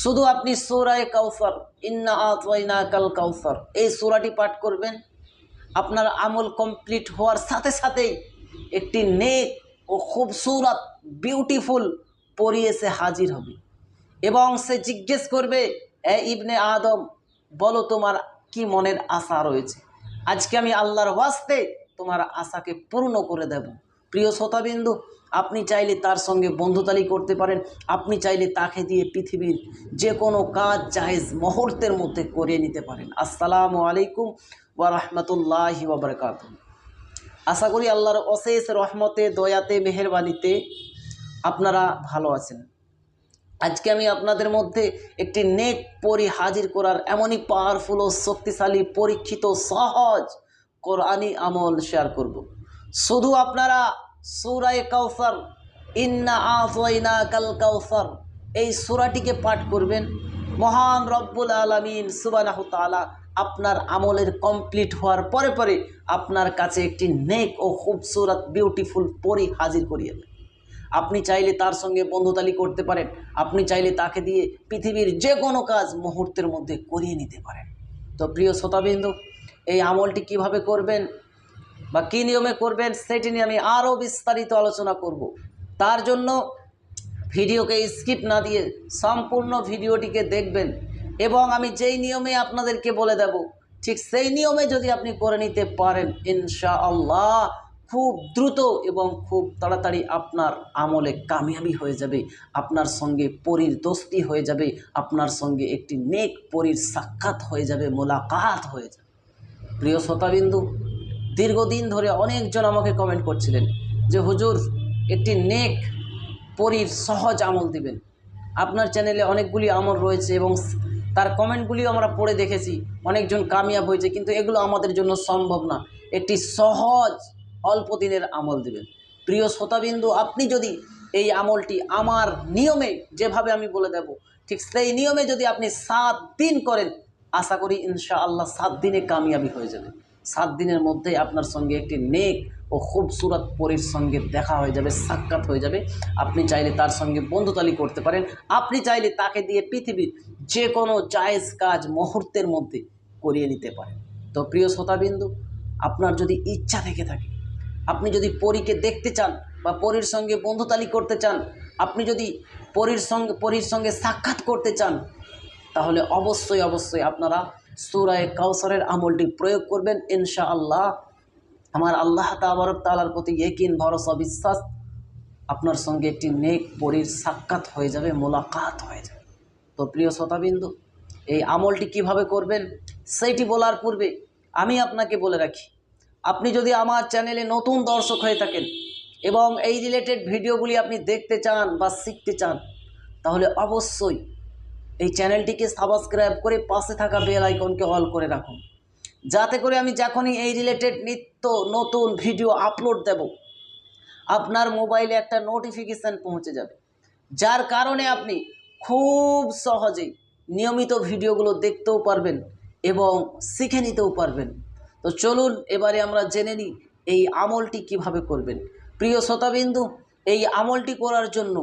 শুধু আপনি সৌরায় কাউসার ইন্না আতওয়াইনা কাল কাউসার এই সূরাটি পাঠ করবেন। আপনার আমল কমপ্লিট হওয়ার সাথে সাথেই একটি নেক ও খুবসুরত, বিউটিফুল পরি এসে হাজির হবে। এবং সে জিজ্ঞেস করবে, এ ইবনে আদম, বলো তোমার কি মনের আশা রয়েছে? আজকে আমি আল্লাহর ওয়াস্তে তোমার আশাকে পূর্ণ করে দেব। প্রিয় শ্রোতাবিন্দু, আপনি চাইলে তার সঙ্গে বন্ধুতালি করতে পারেন। আপনি চাইলে তাকে দিয়ে পৃথিবীর যে কোনো কাজ জাহেজ মুহূর্তের মধ্যে করিয়ে নিতে পারেন। আসসালামু আলাইকুম ওয়া বারাকাতুহু। আশা করি আল্লাহর অশেষ রহমতে, দয়াতে, মেহেরবানিতে আপনারা ভালো আছেন। আজকে আমি আপনাদের মধ্যে একটি নেক পরি হাজির করার এমনই পাওয়ারফুল ও শক্তিশালী, পরীক্ষিত, সহজ কোরআনি আমল শেয়ার করব। শুধু আপনারা, সুরায় কাউসার ইন্না আফওয়াইনা কাল কাউসার এই সুরাটিকে পাঠ করবেন। মহান রব্বুল আলমিন সুবানাহ তালা আপনার আমলের কমপ্লিট হওয়ার পরে পরে আপনার কাছে একটি নেক ও খুবসুরত বিউটিফুল পরি হাজির করিয়ে দেবে। আপনি চাইলে তার সঙ্গে বন্ধুতালি করতে পারেন। আপনি চাইলে তাকে দিয়ে পৃথিবীর যে কোনো কাজ মুহূর্তের মধ্যে করিয়ে নিতে পারেন। তো প্রিয় শ্রোতাবিন্দু, এই আমলটি কীভাবে করবেন? বা কী নিয়মে করবেন সেটি নিয়ে আমি আরও বিস্তারিত আলোচনা করব। তার জন্য ভিডিওকে স্কিপ না দিয়ে সম্পূর্ণ ভিডিওটিকে দেখবেন এবং আমি যেই নিয়মে আপনাদেরকে বলে দেব, ঠিক সেই নিয়মে যদি আপনি করে নিতে পারেন, ইনশাআল্লাহ খুব দ্রুত এবং খুব তাড়াতাড়ি আপনার আমলে কামিয়াবি হয়ে যাবে, আপনার সঙ্গে পরীর দোস্তি হয়ে যাবে, আপনার সঙ্গে একটি নেক পরীর সাক্ষাৎ হয়ে যাবে, মোলাকাত হয়ে যাবে। প্রিয় শ্রোতাবিন্দু দীর্ঘদিন ধরে অনেকজন আমাকে কমেন্ট করছিলেন যে, হুজুর, একটি নেক পরীর সহজ আমল দিবেন। আপনার চ্যানেলে অনেকগুলি আমল রয়েছে এবং তার কমেন্টগুলিও আমরা পড়ে দেখেছি। অনেকজন কামিয়াব হয়েছে, কিন্তু এগুলো আমাদের জন্য সম্ভব না। একটি সহজ, অল্প দিনের আমল দিবেন। প্রিয় শ্রোতাবিন্দু, আপনি যদি এই আমলটি আমার নিয়মে যেভাবে আমি বলে দেব, ঠিক সেই নিয়মে যদি আপনি সাত দিন করেন, আশা করি ইনশা আল্লাহ সাত দিনে কামিয়াবি হয়ে যাবে। সাত দিনের মধ্যে আপনার সঙ্গে একটি নেক ও খুবসুরত পরীর সঙ্গে দেখা হয়ে যাবে, সাক্ষাৎ হয়ে যাবে। আপনি চাইলে তার সঙ্গে বন্ধুতালি করতে পারেন। আপনি চাইলে তাকে দিয়ে পৃথিবীর যে কোনো জায়েজ কাজ মুহূর্তের মধ্যে করিয়ে নিতে পারেন। তো প্রিয় শ্রোতাবিন্দু, আপনার যদি ইচ্ছা থেকে থাকে, আপনি যদি পরীকে দেখতে চান বা পরীর সঙ্গে বন্ধুতালি করতে চান, আপনি যদি পরীর সঙ্গে পরীর সঙ্গে সাক্ষাৎ করতে চান, তাহলে অবশ্যই অবশ্যই আপনারা সুরায় কাউসারের আমলটি প্রয়োগ করবেন ইনশা আল্লাহ আমার আল্লাহ তাবারক তালার প্রতি একিন ভরসা, বিশ্বাস আপনার সঙ্গে একটি নেক পরীর সাক্ষাৎ হয়ে যাবে, মোলাকাত হয়ে যাবে। তো প্রিয় শ্রোতাবিন্দু, এই আমলটি কীভাবে করবেন সেইটি বলার পূর্বে আমি আপনাকে বলে রাখি, আপনি যদি আমার চ্যানেলে নতুন দর্শক হয়ে থাকেন এবং এই রিলেটেড ভিডিওগুলি আপনি দেখতে চান বা শিখতে চান, তাহলে অবশ্যই এই চ্যানেলটিকে সাবস্ক্রাইব করে পাশে থাকা বেল আইকনকে অল করে রাখুন। যাতে করে আমি যখনই এই রিলেটেড নিত্য নতুন ভিডিও আপলোড দেব, আপনার মোবাইলে একটা নোটিফিকেশান পৌঁছে যাবে। যার কারণে আপনি খুব সহজেই নিয়মিত ভিডিওগুলো দেখতেও পারবেন এবং শিখে নিতেও পারবেন। তো চলুন, এবারে আমরা জেনে নিই এই আমলটি কীভাবে করবেন। প্রিয় শ্রোতাবিন্দু, এই আমলটি করার জন্য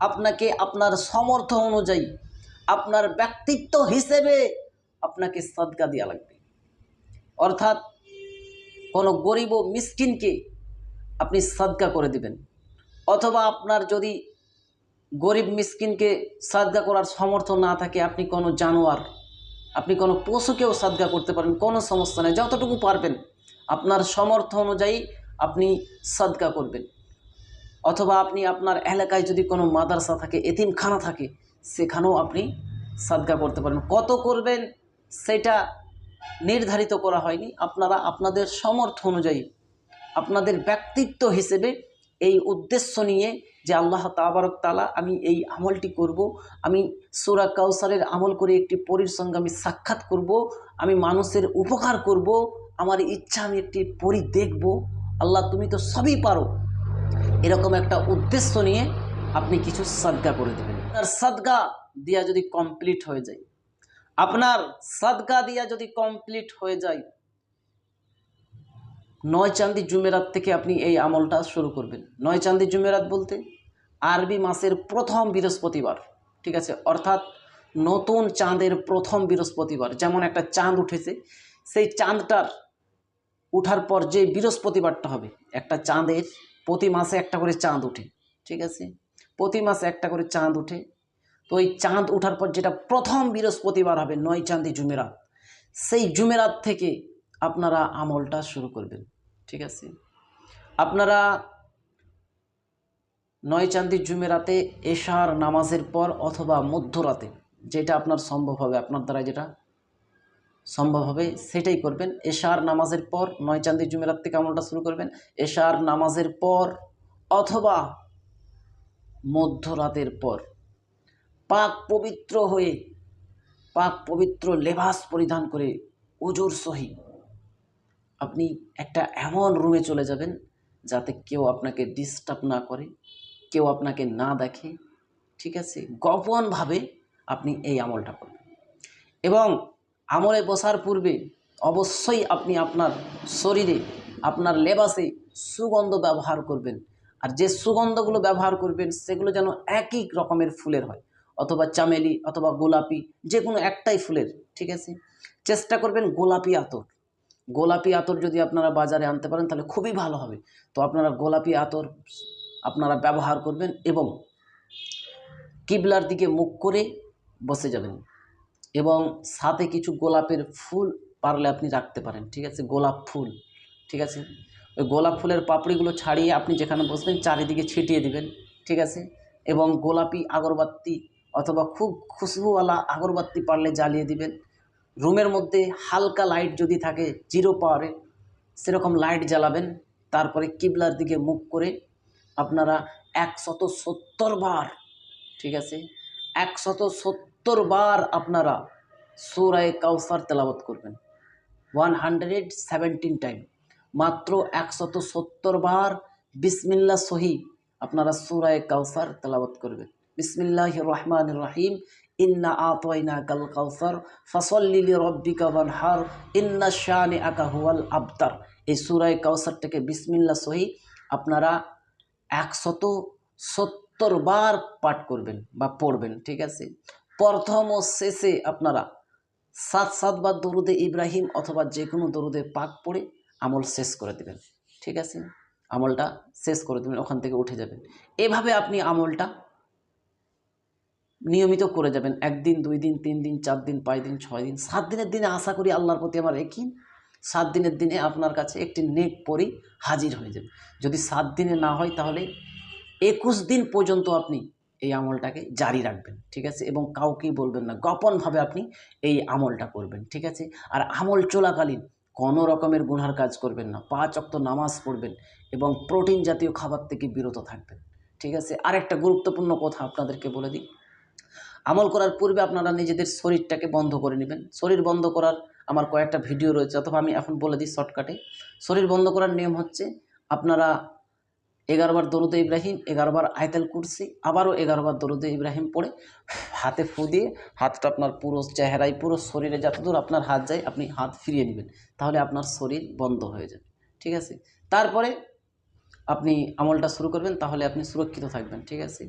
আপনাকে আপনার সমর্থ অনুযায়ী আপনার ব্যক্তিত্ব হিসেবে আপনাকে সদকা দেওয়া লাগবে। অর্থাৎ কোনো গরিব ও মিসকিনকে আপনি সদকা করে দিবেন। অথবা আপনার যদি গরিব মিসকিনকে সাদগা করার সামর্থ্য না থাকে, আপনি কোনো জানোয়ার, আপনি কোনো পশুকেও সাদগা করতে পারেন, কোনো সমস্যা নেই, যতটুকু পারবেন আপনার সমর্থ অনুযায়ী আপনি সাদগা করবেন। অথবা আপনি আপনার এলাকায় যদি কোনো মাদ্রাসা থাকে, এতিমখানা থাকে সেখানেও আপনি সাদগা করতে পারেন কত করবেন সেটা নির্ধারিত করা হয়নি। আপনারা আপনাদের সমর্থ অনুযায়ী, আপনাদের ব্যক্তিত্ব হিসেবে এই উদ্দেশ্য নিয়ে যে আল্লাহ তাবারক তালা আমি এই আমলটি করব, আমি সুরা কাউসারের আমল করে একটি পরীর সঙ্গে আমি সাক্ষাৎ করব, আমি মানুষের উপকার করব, আমার ইচ্ছা আমি একটি পরী দেখব, আল্লাহ তুমি তো সবই পারো। এরকম একটা উদ্দেশ্য নিয়ে আপনি কিছু সাদগা করে দেবেন। আপনার সাদগা দিয়া যদি কমপ্লিট হয়ে যায়, আপনার সাদগা দিয়া যদি কমপ্লিট হয়ে যায়, নয় চান্দি জুমেরাত থেকে আপনি এই আমলটা শুরু করবেন। নয় চান্দি জুমেরাত বলতে আরবি মাসের প্রথম বৃহস্পতিবার, ঠিক আছে? অর্থাৎ নতুন চাঁদের প্রথম বৃহস্পতিবার। যেমন একটা চাঁদ উঠেছে, সেই চাঁদটার উঠার পর যে বৃহস্পতিবারটা হবে, একটা চাঁদের প্রতি মাসে একটা করে চাঁদ উঠে, ঠিক আছে? প্রতি মাসে একটা করে চাঁদ উঠে তো ওই চাঁদ ওঠার পর যেটা প্রথম বৃহস্পতিবার হবে, নয় চাঁদি জুমেরাত। সেই জুমেরাত থেকে আপনারা আমলটা শুরু করবেন, ঠিক আছে? আপনারা নয় চাঁদি জুমেরাতে এশার নামাজের পর অথবা মধ্যরাতে, যেটা আপনার সম্ভব হবে, আপনার দ্বারা যেটা সম্ভব হবে, সেটাই করবেন। এশার নামাজের পর নয় চাঁদি জুমেরাত থেকে আমলটা শুরু করবেন। এশার নামাজের পর অথবা মধ্যরাতের পর। পাক পবিত্র হয়ে, পাক পবিত্র লেবাস পরিধান করে উজুর সহি। আপনি একটা এমন রুমে চলে যাবেন যাতে কেউ আপনাকে ডিস্টার্ব না করে, কেউ আপনাকে না দেখে। ঠিক আছে? গোপনভাবে আপনি এই আমলটা করবেন। এবং আমলে বসার পূর্বে অবশ্যই আপনি আপনার শরীরে, আপনার লেবাসে সুগন্ধ ব্যবহার করবেন। আর যে সুগন্ধগুলো ব্যবহার করবেন, সেগুলো যেন একই রকমের ফুলের হয়। অথবা চামেলি, অথবা গোলাপি যে কোনো একটাই ফুলের, ঠিক আছে? চেষ্টা করবেন গোলাপি আতর। গোলাপি আতর যদি আপনারা বাজারে আনতে পারেন, তাহলে খুবই ভালো হবে। তো আপনারা গোলাপি আতর আপনারা ব্যবহার করবেন এবং কিবলার দিকে মুখ করে বসে যাবেন এবং সাথে কিছু গোলাপের ফুল পারলে আপনি রাখতে পারেন, ঠিক আছে? গোলাপ ফুল, ঠিক আছে? গোলাপ ফুলের পাপড়িগুলো ছাড়িয়ে আপনি যেখানে বসবেন, চারিদিকে ছিটিয়ে দিবেন, ঠিক আছে? এবং গোলাপি আগরবাতি অথবা খুব খুশবুওয়ালা আগরবাতি পারলে জ্বালিয়ে দিবেন। রুমের মধ্যে হালকা লাইট যদি থাকে, জিরো পাওয়ারে সেরকম লাইট জ্বালাবেন। তারপরে কিবলার দিকে মুখ করে আপনারা একশত সত্তর বার, ঠিক আছে? একশত সত্তর বার আপনারা সুরায় কাউসার তেলাবত করবেন। One hundred seventeen time. মাত্র একশত সত্তর বার বিসমিল্লা সহি আপনারা সুরায় কাউসার তেলাবত করবেন। বিসমিল্লাহ রহমান রহিম। ইন্না আতওয়াইনা কাল কাউসার ফসল্লিলি রব্বিকা ওয়ানহার, ইন্না শানে আকা হুয়াল আবতার। এই সুরায় কাউসারটাকে বিসমিল্লা সহি আপনারা একশত সত্তর বার পাঠ করবেন বা পড়বেন, ঠিক আছে? প্রথম ও শেষে আপনারা সাত সাতবার দরুদে ইব্রাহিম অথবা যে কোনো দরুদে পাক পড়ে আমল শেষ করে দেবেন। ঠিক আছে? আমলটা শেষ করে দেবেন, ওখান থেকে উঠে যাবেন। এভাবে আপনি আমলটা নিয়মিত করে যাবেন। একদিন, দুই দিন, তিন দিন, চার দিন, পাঁচ দিন, ছয় দিন, সাত দিনের দিনে আশা করি আল্লাহর প্রতি আমার একই। সাত দিনের দিনে আপনার কাছে একটি নেক পরি হাজির হয়ে যাবে। যদি সাত দিনে না হয় তাহলে একুশ দিন পর্যন্ত আপনি এই আমলটাকে জারি রাখবেন। ঠিক আছে? এবং কাউকেই বলবেন না, গোপনভাবে আপনি এই আমলটা করবেন। ঠিক আছে? আর আমল চলাকালীন কোনো রকমের গুনহার কাজ করবেন না। পাঁচ অক্ত নামাজ পড়বেন এবং প্রোটিন জাতীয় খাবার থেকে বিরত থাকবেন। ঠিক আছে? আরেকটা গুরুত্বপূর্ণ কথা আপনাদেরকে বলে দিই। আমল করার পূর্বে আপনারা নিজেদের শরীরটাকে বন্ধ করে নেবেন। শরীর বন্ধ করার আমার কয়েকটা ভিডিও রয়েছে, অথবা আমি এখন বলে দিই শর্টকাটে। শরীর বন্ধ করার নিয়ম হচ্ছে আপনারা এগারোবার দরুদে ইব্রাহিম এগারোবার আয়তাল কুরসি, আবারও এগারোবার দরুদে ইব্রাহিম পড়ে, হাতে ফু দিয়ে হাতটা আপনার পুরো চেহারায়, পুরো শরীরে যতদূর আপনার হাত যায়, আপনি হাত ফিরিয়ে নেবেন। তাহলে আপনার শরীর বন্ধ হয়ে যাবে। ঠিক আছে? তারপরে আপনি আমলটা শুরু করবেন, তাহলে আপনি সুরক্ষিত থাকবেন। ঠিক আছে?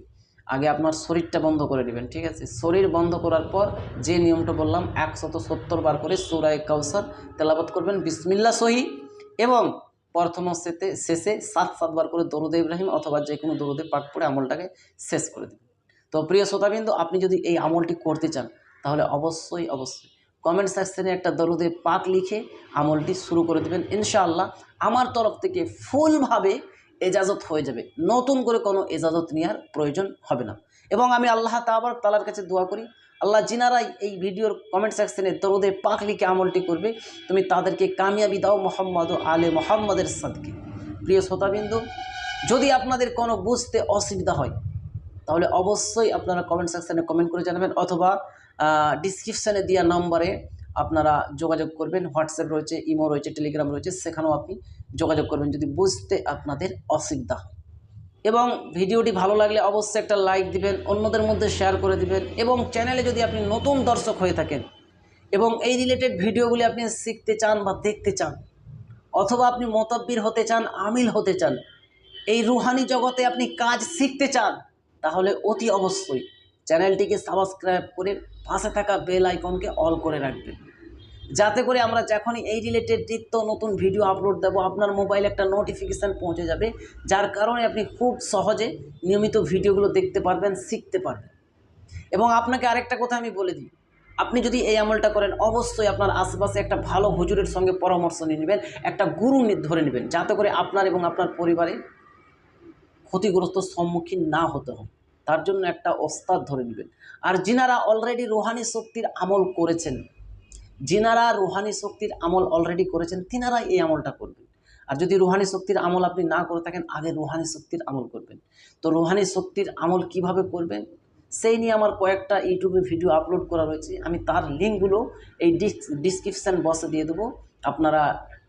আগে আপনার শরীরটা বন্ধ করে নেবেন। ঠিক আছে? শরীর বন্ধ করার পর যে নিয়মটা বললাম, একশত সত্তর বার করে সুরায় কাউসার তেলাবাত করবেন, বিসমিল্লা সহি এবং প্রথম শেষে শেষে সাত সাতবার করে দরুদে ইব্রাহিম অথবা যে কোনো দরুদে পাক পড়ে আমলটাকে শেষ করে দেবেন। তো প্রিয় শ্রোতাবিন্দু, আপনি যদি এই আমলটি করতে চান, তাহলে অবশ্যই অবশ্যই কমেন্ট সেকশনে একটা দরুদে পাক লিখে আমলটি শুরু করে দেবেন। ইনশাআল্লাহ আমার তরফ থেকে ফুলভাবে এজাজত হয়ে যাবে। নতুন করে কোনো এজাজত নেওয়ার প্রয়োজন হবে না। এবং আমি আল্লাহ তাবার তালার কাছে দোয়া করি আল্লাহ জিনারাই এই ভিডিওর কমেন্ট সেকশনে দরুদে পাক লিখে আমলটি করবে। তুমি তাদেরকে কামিয়াবি দাও মোহাম্মদ ও আলে মোহাম্মদের সাদকে। প্রিয় শ্রোতাবিন্দু, যদি আপনাদের কোনো বুঝতে অসুবিধা হয়, তাহলে অবশ্যই আপনারা কমেন্ট সেকশানে কমেন্ট করে জানাবেন অথবা ডিসক্রিপশানে দেওয়া নম্বরে আপনারা যোগাযোগ করবেন। হোয়াটসঅ্যাপ রয়েছে ইমো রয়েছে টেলিগ্রাম রয়েছে, সেখানেও আপনি যোগাযোগ করবেন যদি বুঝতে আপনাদের অসুবিধা হয়। এবং ভিডিওটি ভালো লাগলে অবশ্যই একটা লাইক দিবেন, অন্যদের মধ্যে শেয়ার করে দিবেন এবং চ্যানেলে যদি আপনি নতুন দর্শক হয়ে থাকেন এবং এই রিলেটেড ভিডিওগুলি আপনি শিখতে চান বা দেখতে চান অথবা আপনি মতব্বির হতে চান, আমিল হতে চান, এই রুহানি জগতে আপনি কাজ শিখতে চান, তাহলে অতি অবশ্যই চ্যানেলটিকে সাবস্ক্রাইব করে পাশে থাকা বেল আইকনকে অল করে রাখবেন। যাতে করে আমরা যখনই এই রিলেটেড নিত্য নতুন ভিডিও আপলোড দেবো, আপনার মোবাইলে একটা নোটিফিকেশান পৌঁছে যাবে, যার কারণে আপনি খুব সহজে নিয়মিত ভিডিওগুলো দেখতে পারবেন, শিখতে পারবেন। এবং আপনাকে আরেকটা কথা আমি বলে দিই, আপনি যদি এই আমলটা করেন, অবশ্যই আপনার আশেপাশে একটা ভালো হুজুরের সঙ্গে পরামর্শ নিয়ে নেবেন, একটা গুরু ধরে নেবেন, যাতে করে আপনার এবং আপনার পরিবারে ক্ষতিগ্রস্ত সম্মুখীন না হতে হয়। তার জন্য একটা ওস্তাদ ধরে নেবেন। আর যিনারা অলরেডি রোহানি শক্তির আমল করেছেন যিনারা রুহানি শক্তির আমল অলরেডি করেছেন, তিনারা এই আমলটা করবেন। আর যদি রুহানি শক্তির আমল আপনি না করে থাকেন, আগে রুহানি শক্তির আমল করবেন। তো রুহানি শক্তির আমল কীভাবে করবেন? সেই নিয়ে আমার কয়েকটা ইউটিউবে ভিডিও আপলোড করা রয়েছে। আমি তার লিঙ্কগুলো এই ডিসক্রিপশান বক্সে দিয়ে দেবো। আপনারা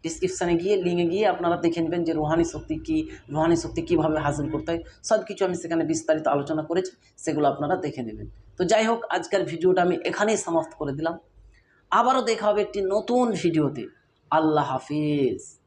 ডিসক্রিপশানে গিয়ে লিঙ্কে গিয়ে আপনারা দেখে নেবেন যে রুহানি শক্তি কী, রুহানি শক্তি কীভাবে হাসিল করতে হয়। সব কিছু আমি সেখানে বিস্তারিত আলোচনা করেছি, সেগুলো আপনারা দেখে নেবেন। তো যাই হোক, আজকের ভিডিওটা আমি এখানেই সমাপ্ত করে দিলাম। আবারও দেখা হবে একটি নতুন ভিডিওতে। আল্লাহ হাফিজ।